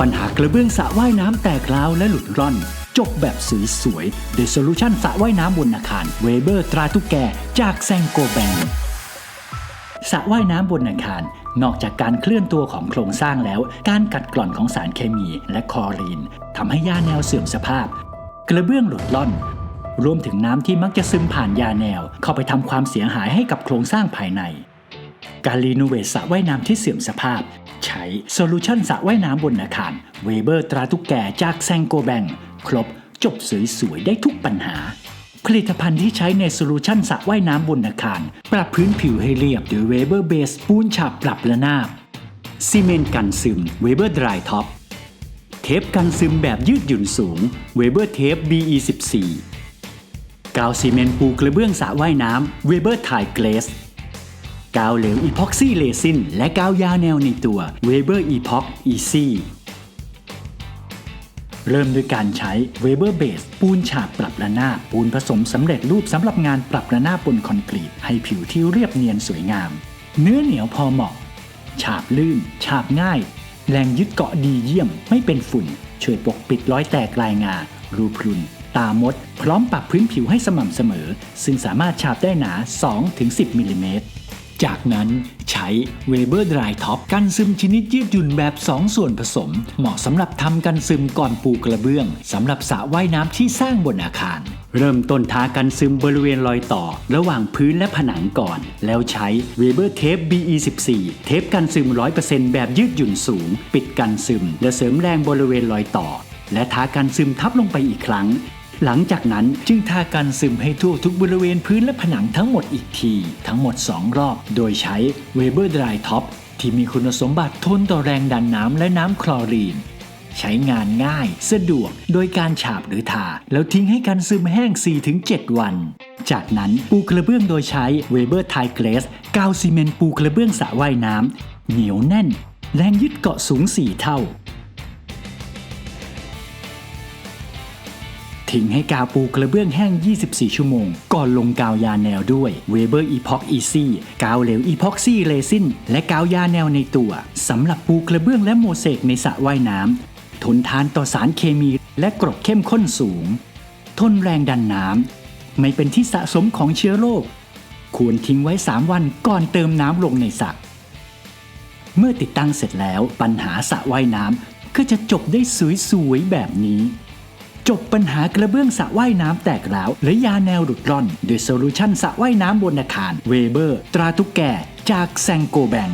ปัญหากระเบื้องสระว่ายน้ำแตกร้าวและหลุดร่อน จบแบบสวยสวยๆโดยโซลูชันสระว่ายน้ำบนอาคารเวเบอร์ตราตุกแกจากแซงโกแบงสระว่ายน้ำบนอาคาร นอกจากการเคลื่อนตัวของโครงสร้างแล้ว การกัดกร่อนของสารเคมีและคลอรีนทำให้ยาแนวเสื่อมสภาพ กระเบื้องหลุดล่อน รวมถึงน้ำที่มักจะซึมผ่านยาแนว เข้าไปทำความเสียหายให้กับโครงสร้างภายใน การรีโนเวทสระว่ายน้ำที่เสื่อมสภาพ ใช้โซลูชันสระว่ายน้ำบนอาคารเวเบอร์ตราตุกแก่จากแซงโกแบงครบจบสวยๆได้ทุกปัญหา ผลิตภัณฑ์ที่ใช้ในโซลูชันสระว่ายน้ำบนอาคาร ปรับพื้นผิวให้เรียบด้วยเวเบอร์เบสปูนฉาบปรับระนาบซีเมนต์กันซึมเวเบอร์ดรายท็อปเทปกันซึมแบบยืดหยุ่นสูงเวเบอร์เทป BE14 กาวซีเมนต์ปูกระเบื้องสระว่ายน้ำเวเบอร์ไทเกรส กาวเหลวอีพ็อกซี่เรซินและกาวยาแนวในตัวเวเบอร์อีพ็อกอีซี่เริ่มด้วยการใช้เวเบอร์เบสปูนฉาบปรับระนาบปูนผสมสำเร็จรูปสำหรับงานปรับระนาบบนคอนกรีต ให้ผิวที่เรียบเนียนสวยงาม เนื้อเหนียวพอเหมาะ ฉาบลื่น ฉาบง่าย แรงยึดเกาะดีเยี่ยม ไม่เป็นฝุ่น ช่วยปกปิดรอยแตกลายงา รูพรุน ตามด พร้อมปรับพื้นผิวให้สม่ำเสมอ ซึ่งสามารถฉาบได้หนา 2-10มิลลิเมตร จากนั้นใช้ Weber Dry Top กันซึมชนิดยืดหยุ่นแบบ 2 ส่วนผสม เหมาะสำหรับทำกันซึมก่อนปูกระเบื้องสำหรับสระว่ายน้ำที่สร้างบนอาคาร เริ่มต้นทากันซึมบริเวณรอยต่อ ระหว่างพื้นและผนังก่อน แล้วใช้ Weber Tape BE14 เทปกันซึม 100%แบบยืดหยุ่นสูง ปิดกันซึม และเสริมแรงบริเวณรอยต่อ และทากันซึมทับลงไปอีกครั้ง หลังจากนั้นจึงทากันซึมให้ทั่วทุกบริเวณพื้นและผนังทั้งหมดอีกที ทั้งหมด 2 รอบ โดยใช้ Weber Dry Top ที่มีคุณสมบัติทนต่อแรงดันน้ำและน้ำคลอรีน ใช้งานง่ายสะดวกโดยการฉาบหรือทา แล้วทิ้งให้กันซึมแห้ง 4-7 วัน จากนั้นปูกระเบื้องโดยใช้ Weber t i g r a s กาวซีเมนต์ปูกระเบื้องสระว่ายน้ำเหนียวแน่น แรงยึดเกาะสูง 4 เท่า ทิ้งให้กาวปูกระเบื้องแห้ง 24 ชั่วโมง ก่อนลงกาวยาแนวด้วย Weber Epoch Easy กาวเหลว Epoxy Resin และกาวยาแนวในตัวสำหรับปูกระเบื้องและโมเสกในสระว่ายน้ำทนทานต่อสารเคมีและกรดเข้มข้นสูง ทนแรงดันน้ำไม่เป็นที่สะสมของเชื้อโรคควรทิ้งไว้ 3 วันก่อนเติมน้ำลงในสระเมื่อติดตั้งเสร็จแล้วปัญหาสระว่ายน้ำก็จะจบได้สวยๆแบบนี้ จบปัญหากระเบื้องสระว่ายน้ำแตกร้าวและยาแนวหลุดร่อนด้วยโซลูชันสระว่ายน้ำบนอาคารเวเบอร์ ตราทุกแกจากแซงโกแบง